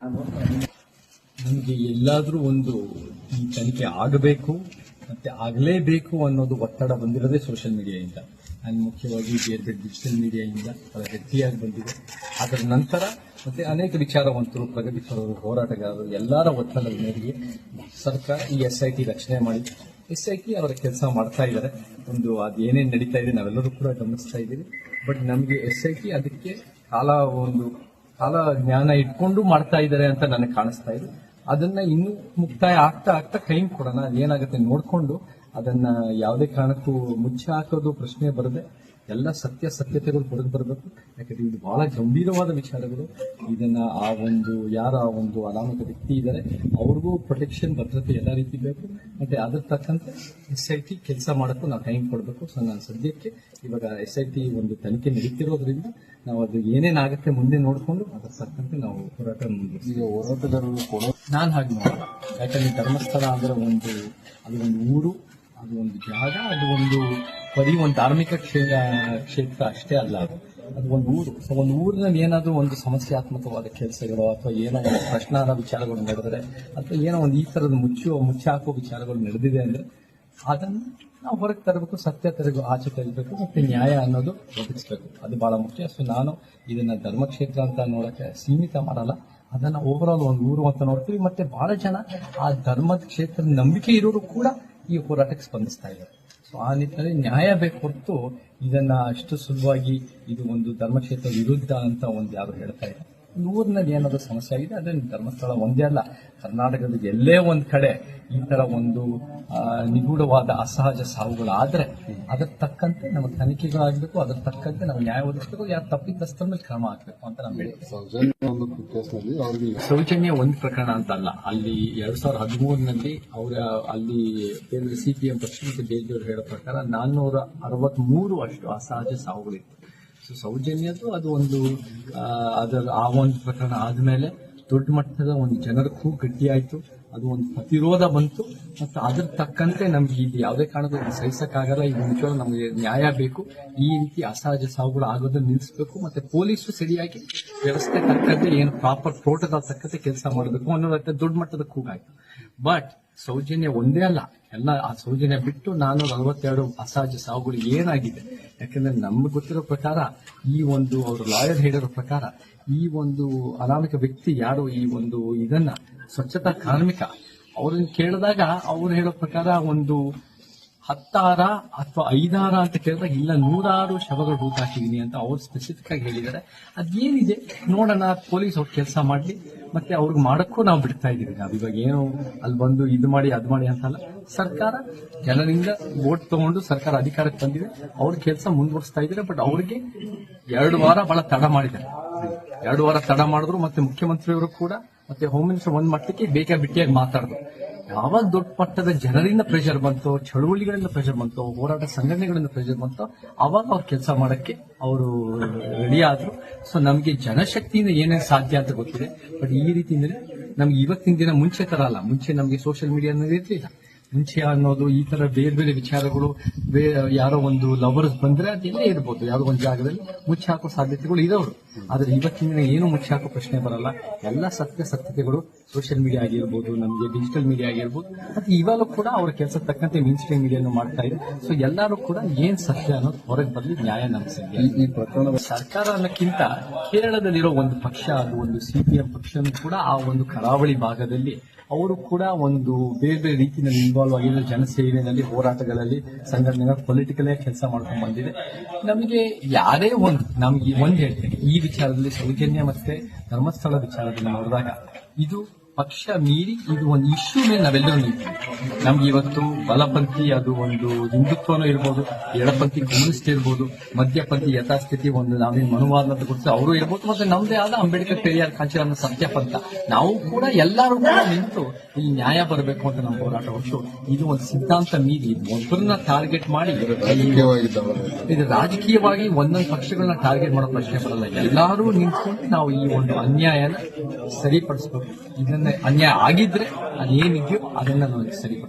ನಮಗೆ ಎಲ್ಲಾದರೂ ಒಂದು ಈ ತನಿಖೆ ಆಗಬೇಕು ಮತ್ತೆ ಆಗಲೇಬೇಕು ಅನ್ನೋದು ಒತ್ತಡ ಬಂದಿರೋದೇ ಸೋಷಿಯಲ್ ಮೀಡಿಯಾಯಿಂದ ಅಂಡ್ ಮುಖ್ಯವಾಗಿ ಬೇರೆ ಬೇರೆ ಡಿಜಿಟಲ್ ಮೀಡಿಯಾದಿಂದ ಬಹಳ ಗಟ್ಟಿಯಾಗಿ ಬಂದಿದೆ. ಅದರ ನಂತರ ಮತ್ತೆ ಅನೇಕ ವಿಚಾರವಂತರು, ಪ್ರಗತಿಪರರು, ಹೋರಾಟಗಾರರು ಎಲ್ಲರ ಒತ್ತಡದ ಮೇರೆಗೆ ಸರ್ಕಾರ ಈ ಎಸ್ ಐ ಟಿ ರಚನೆ ಮಾಡಿ ಎಸ್ ಐ ಟಿ ಅವರ ಕೆಲಸ ಮಾಡ್ತಾ ಇದ್ದಾರೆ. ಒಂದು ಅದೇನೇನು ನಡೀತಾ ಇದೆ ನಾವೆಲ್ಲರೂ ಕೂಡ ಗಮನಿಸ್ತಾ ಇದ್ದೀವಿ. ಬಟ್ ನಮಗೆ ಎಸ್ ಐ ಟಿ ಅದಕ್ಕೆ ಕಾಲ ಒಂದು ಕಾಲ ಜ್ಞಾನ ಇಟ್ಕೊಂಡು ಮಾಡ್ತಾ ಇದ್ದಾರೆ ಅಂತ ನನಗೆ ಕಾಣಿಸ್ತಾ ಇದೆ. ಅದನ್ನ ಇನ್ನೂ ಮುಕ್ತಾಯ ಆಗ್ತಾ ಆಗ್ತಾ ಟೈಮ್ ಕೊಡೋಣ. ಅದೇನಾಗುತ್ತೆ ನೋಡ್ಕೊಂಡು ಅದನ್ನ ಯಾವುದೇ ಕಾರಣಕ್ಕೂ ಮುಚ್ಚಿ ಹಾಕೋದು ಪ್ರಶ್ನೆ ಬರದೆ ಎಲ್ಲ ಸತ್ಯ ಸತ್ಯತೆಗಳು ಹೊರಗೆ ಬರಬೇಕು. ಯಾಕಂದ್ರೆ ಇದು ಬಹಳ ಗಂಭೀರವಾದ ವಿಚಾರಗಳು. ಇದನ್ನ ಆ ಒಂದು ಯಾರ ಆ ಒಂದು ಅನಾಮಕ ವ್ಯಕ್ತಿ ಇದ್ದಾರೆ ಅವ್ರಿಗೂ ಪ್ರೊಟೆಕ್ಷನ್ ಭದ್ರತೆ ಎಲ್ಲ ರೀತಿ ಬೇಕು. ಮತ್ತೆ ಅದ್ರ ತಕ್ಕಂತೆ ಎಸ್ ಐ ಟಿ ಕೆಲಸ ಮಾಡೋಕ್ಕೂ ನಾವು ಟೈಮ್ ಕೊಡಬೇಕು. ಸೊ ನಾನು ಸದ್ಯಕ್ಕೆ ಇವಾಗ ಎಸ್ ಐ ಟಿ ಒಂದು ತನಿಖೆ ನಡೀತಿರೋದ್ರಿಂದ ನಾವು ಅದು ಏನೇನಾಗುತ್ತೆ ಮುಂದೆ ನೋಡಿಕೊಂಡು ಅದ್ರ ತಕ್ಕಂತೆ ನಾವು ಹೋರಾಟ ಮುಂದೆ ಈಗ ಹೋರಾಟಗಾರರು ಕೊಡೋ ನಾನು ಹಾಗೆ ನೋಡೋಣ ಯಾಕಂದ್ರೆ ಧರ್ಮಸ್ಥಳ ಅಂದ್ರೆ ಒಂದು ಅದು ಒಂದು ಊರು ಅದು ಒಂದು ಜಾಗ ಅದು ಒಂದು ಬರೀ ಒಂದು ಧಾರ್ಮಿಕ ಕ್ಷೇ- ಕ್ಷೇತ್ರ ಅಷ್ಟೇ ಅಲ್ಲ ಅದು. ಅದು ಒಂದು ಊರು. ಒಂದು ಊರಿನಲ್ಲಿ ಏನಾದರೂ ಒಂದು ಸಮಸ್ಯಾತ್ಮಕವಾದ ಕೆಲಸಗಳು ಅಥವಾ ಏನೋ ಒಂದು ವಿಚಾರಗಳು ನಡೆದರೆ ಅಥವಾ ಏನೋ ಒಂದು ಈ ತರದ ಮುಚ್ಚಿ ಹಾಕುವ ವಿಚಾರಗಳು ನಡೆದಿದೆ ಅಂದ್ರೆ ಅದನ್ನು ನಾವು ಹೊರಗೆ ತರಬೇಕು, ಸತ್ಯ ತರಬೇಕು, ಆಚೆ ತರಬೇಕು ಮತ್ತೆ ನ್ಯಾಯ ಅನ್ನೋದು ಒದಗಿಸ್ಬೇಕು. ಅದು ಬಹಳ ಮುಖ್ಯ. ಸೊ ನಾನು ಇದನ್ನ ಧರ್ಮಕ್ಷೇತ್ರ ಅಂತ ನೋಡಕ್ಕೆ ಸೀಮಿತ ಮಾಡಲ್ಲ. ಅದನ್ನ ಓವರ್ ಆಲ್ ಒಂದು ಊರು ಅಂತ ನೋಡ್ತೀವಿ. ಮತ್ತೆ ಬಹಳ ಜನ ಆ ಧರ್ಮದ ಕ್ಷೇತ್ರದ ನಂಬಿಕೆ ಇರೋರು ಕೂಡ ಈ ಹೋರಾಟಕ್ಕೆ ಸ್ಪಂದಿಸ್ತಾ ಇದ್ದಾರೆ. ಸೊ ಆ ನಿಟ್ಟಿನಲ್ಲಿ ನ್ಯಾಯ ಬೇಕು ಹೊರತು ಇದನ್ನ ಅಷ್ಟು ಸುಲಭವಾಗಿ ಇದು ಒಂದು ಧರ್ಮಕ್ಷೇತ್ರ ವಿರುದ್ಧ ಅಂತ ಒಂದು ಯಾರು ಹೇಳ್ತಾ ಇಲ್ಲ. ಊರಿನಲ್ಲಿ ಏನಾದ್ರು ಸಮಸ್ಯೆ ಆಗಿದೆ? ಅದೇ ಧರ್ಮಸ್ಥಳ ಒಂದೇ ಅಲ್ಲ ಕರ್ನಾಟಕದ ಎಲ್ಲೇ ಒಂದು ಕಡೆ ಈ ಥರ ಒಂದು ನಿಗೂಢವಾದ ಅಸಹಜ ಸಾವುಗಳಾದರೆ ಅದಕ್ಕೆ ತಕ್ಕಂತೆ ನಮ್ಮ ತನಿಖೆಗಳಾಗಬೇಕು ಅದರ ತಕ್ಕಂತೆ ನಾವು ನ್ಯಾಯ ಒದಗಿಸಬೇಕು ಯಾರು ತಪ್ಪಿತಸ್ಥರ ಮೇಲೆ ಕ್ರಮ ಹಾಕಬೇಕು ಅಂತ ನಾನು ಹೇಳಿ ಸೌಜನ್ಯ ಒಂದು ಕೇಸ್ನಲ್ಲಿ ಅವ್ರಿಗೆ ಸೌಜನ್ಯ ಒಂದು ಪ್ರಕರಣ ಅಂತ ಅಲ್ಲ ಅಲ್ಲಿ ಎರಡ್ ಸಾವಿರದ ಹದಿಮೂರಿನಲ್ಲಿ ಅವರ ಅಲ್ಲಿ ಕೇಂದ್ರ ಸಿಪಿಎಂ ಪಕ್ಷ ಮತ್ತು ಅವರು ಹೇಳೋ ಪ್ರಕಾರ ನಾನ್ನೂರ ಅರವತ್ಮೂರು ಅಷ್ಟು ಅಸಹಜ ಸಾವುಗಳಿತ್ತು. ಸೌಜನ್ಯದ್ದು ಅದು ಒಂದು ಅದರ ಆ ಒಂದು ಪ್ರಕರಣ ಆದಮೇಲೆ ದೊಡ್ಡ ಮಟ್ಟದ ಒಂದು ಜನರಕ್ಕೂ ಗಟ್ಟಿಯಾಯಿತು. ಅದು ಒಂದು ಪ್ರತಿರೋಧ ಬಂತು. ಮತ್ತು ಅದ್ರ ತಕ್ಕಂತೆ ನಮ್ಗೆ ಇದು ಯಾವುದೇ ಕಾರಣಕ್ಕೂ ಇದು ಸಹಿಸಕ್ಕಾಗಲ್ಲ. ಇದು ನಿಜವಾಗ್ಲೂ ನಮಗೆ ನ್ಯಾಯ ಬೇಕು. ಈ ರೀತಿ ಅಸಹಜ ಸಾವುಗಳು ಆಗೋದನ್ನು ನಿಲ್ಲಿಸಬೇಕು. ಮತ್ತೆ ಪೊಲೀಸು ಸರಿಯಾಗಿ ವ್ಯವಸ್ಥೆ ತಕ್ಕಂತೆ ಏನು ಪ್ರಾಪರ್ ಪ್ರೋಟೋಕಾಲ್ ತಕ್ಕಂತೆ ಕೆಲಸ ಮಾಡಬೇಕು ಅನ್ನೋದಕ್ಕೆ ದೊಡ್ಡ ಮಟ್ಟದ ಕೂಗಾಯ್ತು. ಬಟ್ ಸೌಜನ್ಯ ಒಂದೇ ಅಲ್ಲ. ಎಲ್ಲ ಆ ಸೂಚನೆ ಬಿಟ್ಟು ನಾನೂರ ಅರವತ್ತೆರಡು ಅಸಹಜ ಸಾವುಗಳು ಏನಾಗಿದೆ? ಯಾಕಂದ್ರೆ ನಮ್ಗೆ ಗೊತ್ತಿರೋ ಪ್ರಕಾರ ಈ ಒಂದು ಅವರು ಲಾಯರ್ ಹೇಳಿರೋ ಪ್ರಕಾರ ಈ ಒಂದು ಅನಾಮಿಕ ವ್ಯಕ್ತಿ ಯಾರು? ಈ ಒಂದು ಇದನ್ನ ಸ್ವಚ್ಛತಾ ಕಾರ್ಮಿಕ. ಅವ್ರನ್ನ ಕೇಳಿದಾಗ ಅವ್ರು ಹೇಳೋ ಪ್ರಕಾರ ಒಂದು ಹತ್ತಾರ ಅಥವಾ ಐದಾರ ಅಂತ ಕೇಳಿದಾಗ ಇಲ್ಲ, ನೂರಾರು ಶವಗಳು ಹೂತಾಕಿದೀನಿ ಅಂತ ಅವ್ರು ಸ್ಪೆಸಿಫಿಕ್ ಆಗಿ ಹೇಳಿದ್ದಾರೆ. ಅದೇನಿದೆ? ನೋಡೋಣ, ಪೊಲೀಸ್ ಅವ್ರು ಕೆಲಸ ಮಾಡ್ಲಿ. ಮತ್ತೆ ಅವ್ರಿಗೆ ಮಾಡಕ್ಕೂ ನಾವು ಬಿಡ್ತಾ ಇದೀವಿ ನಾವು ಇವಾಗ ಏನು ಅಲ್ಲಿ ಬಂದು ಇದು ಮಾಡಿ, ಅದು ಮಾಡಿ ಅಂತಲ್ಲ, ಸರ್ಕಾರ ಜನರಿಂದ ವೋಟ್ ತಗೊಂಡು ಸರ್ಕಾರ ಅಧಿಕಾರಕ್ಕೆ ಬಂದಿದೆ. ಅವ್ರ ಕೆಲಸ ಮುಂದುವರಿಸ್ತಾ ಇದ್ದಾರೆ ಬಟ್ ಅವ್ರಿಗೆ ಎರಡು ವಾರ ಬಹಳ ತಡ ಮಾಡಿದ್ದಾರೆ. ಎರಡು ವಾರ ತಡ ಮಾಡಿದ್ರು ಮತ್ತೆ ಮುಖ್ಯಮಂತ್ರಿಯವರು ಕೂಡ ಮತ್ತೆ ಹೋಮ್ ಮಿನಿಸ್ಟರ್ ಒಂದ್ ಮಟ್ಟಕ್ಕೆ ಬೇಕಾ ಬಿಟ್ಟಿಯಾಗಿ ಮಾತಾಡಿದ್ರು. ಯಾವಾಗ ದೊಡ್ಡ ಮಟ್ಟದ ಜನರಿಂದ ಪ್ರೆಷರ್ ಬಂತು, ಚಳುವಳಿಗಳಿಂದ ಪ್ರೆಷರ್ ಬಂತು, ಹೋರಾಟ ಸಂಘಟನೆಗಳಿಂದ ಪ್ರೆಷರ್ ಬಂತು, ಅವಾಗ ಅವ್ರು ಕೆಲಸ ಮಾಡಕ್ಕೆ ಅವರು ರೆಡಿ ಆದ್ರು. ಸೊ ನಮಗೆ ಜನಶಕ್ತಿಯಿಂದ ಏನೇನು ಸಾಧ್ಯ ಅಂತ ಗೊತ್ತಿದೆ. ಬಟ್ ಈ ರೀತಿಯಿಂದ ನಮ್ಗೆ ಇವತ್ತಿನ ದಿನ ಮುಂಚೆ ತರ ಅಲ್ಲ ಮುಂಚೆ ನಮಗೆ ಸೋಷಿಯಲ್ ಮೀಡಿಯಾ ಅನ್ನೋದು ಇರ್ಲಿಲ್ಲ. ಮುಂಚೆ ಅನ್ನೋದು ಈ ತರ ಬೇರೆ ಬೇರೆ ವಿಚಾರಗಳು ಯಾರೋ ಒಂದು ಲವರ್ಸ್ ಬಂದ್ರೆ ಅದೆಲ್ಲೇ ಇರ್ಬೋದು ಯಾವ್ದೋ ಒಂದು ಜಾಗದಲ್ಲಿ ಮುಚ್ಚಿ ಹಾಕೋ ಸಾಧ್ಯತೆಗಳು ಇರೋರು. ಆದ್ರೆ ಇವತ್ತಿನ ದಿನ ಏನು ಮುಚ್ಚಿ ಹಾಕೋ ಪ್ರಶ್ನೆ ಬರಲ್ಲ. ಎಲ್ಲ ಸತ್ಯ ಸತ್ಯತೆಗಳು ಸೋಷಿಯಲ್ ಮೀಡಿಯಾ ಆಗಿರ್ಬೋದು ನಮಗೆ ಡಿಜಿಟಲ್ ಮೀಡಿಯಾ ಆಗಿರ್ಬೋದು. ಮತ್ತೆ ಇವಾಗ ಕೂಡ ಅವ್ರ ಕೆಲಸ ತಕ್ಕಂತೆ ಮೀನ್ ಸ್ಟ್ರೀಮ್ ಮೀಡಿಯಾನು ಮಾಡ್ತಾ ಇದೆ. ಸೊ ಎಲ್ಲರೂ ಕೂಡ ಏನ್ ಸತ್ಯ ಅನ್ನೋದು ಹೊರಗೆ ಬರಲಿ ನ್ಯಾಯ ಈ ಪ್ರಕರಣ ಸರ್ಕಾರ ಅನ್ನಕ್ಕಿಂತ ಕೇರಳದಲ್ಲಿರೋ ಒಂದು ಪಕ್ಷ ಅದು ಒಂದು ಸಿಪಿಎಂ ಪಕ್ಷನೂ ಕೂಡ ಆ ಒಂದು ಕರಾವಳಿ ಭಾಗದಲ್ಲಿ ಅವರು ಕೂಡ ಒಂದು ಬೇರೆ ಬೇರೆ ರೀತಿಯಲ್ಲಿ ಇನ್ವಾಲ್ವ್ ಆಗಿದೆ ಜನಸೇವೆಯಲ್ಲಿ ಹೋರಾಟಗಳಲ್ಲಿ ಸಂಘಟನೆಗಳ ಪೊಲಿಟಿಕಲ್ ಕೆಲಸ ಮಾಡ್ಕೊಂಡು ಬಂದಿದೆ. ನಮಗೆ ಯಾರೇ ಒಂದು, ನಮ್ಗೆ ಒಂದು ಹೇಳ್ತೇನೆ. ಈ ವಿಚಾರದಲ್ಲಿ ಸೌಜನ್ಯ ಮತ್ತೆ ಧರ್ಮಸ್ಥಳ ವಿಚಾರದಲ್ಲಿ ನೋಡಿದಾಗ ಇದು ಪಕ್ಷ ಮೀರಿ ಇದು ಒಂದು ಇಶ್ಯೂ ಮೇಲೆ ನಾವೆಲ್ಲರೂ ನಿಂತೀವಿ ನಮ್ಗೆ ಇವತ್ತು ಬಲಪಂಥಿ ಅದು ಒಂದು ಹಿಂದುತ್ವನೂ ಇರ್ಬೋದು, ಎಡಪಂಥಿ ಕಮ್ಯುನಿಸ್ಟ್ ಇರ್ಬೋದು, ಮಧ್ಯಪಂಥಿ ಯಥಾಸ್ಥಿತಿ ಒಂದು ನಾವೇನು ಮನುವಾದ ಗೊತ್ತು ಅವರು ಇರ್ಬೋದು ಮತ್ತೆ ನಮ್ದೇ ಆದ ಅಂಬೇಡ್ಕರ್ ಪೆರಿಯಾರ್ ಸತ್ಯ ಸತ್ಯಪಂಥ ನಾವು ಕೂಡ ಎಲ್ಲರೂ ಕೂಡ ನಿಂತು ಈ ನ್ಯಾಯ ಬರಬೇಕು ಅಂತ ನಮ್ಮ ಹೋರಾಟ ಹೊರತು ಇದು ಒಂದು ಸಿದ್ಧಾಂತ ಮೀರಿ ಒಬ್ಬರನ್ನ ಟಾರ್ಗೆಟ್ ಮಾಡಿ ಇದು ರಾಜಕೀಯವಾಗಿ ಒಂದೊಂದು ಪಕ್ಷಗಳನ್ನ ಟಾರ್ಗೆಟ್ ಮಾಡೋ ಪ್ರಶ್ನೆ ಬರಲ್ಲ. ಎಲ್ಲರೂ ನಿಂತ್ಕೊಂಡು ನಾವು ಈ ಒಂದು ಅನ್ಯಾಯನ ಸರಿಪಡಿಸ್ಬೇಕು. ಇದನ್ನ ಅನ್ಯಾಯ ಆಗಿದ್ರೆ ಅದೇನಿದೆಯೋ ಅದನ್ನ ನಾವು ಸರಿಪಡಿಸ್ಬೇಕು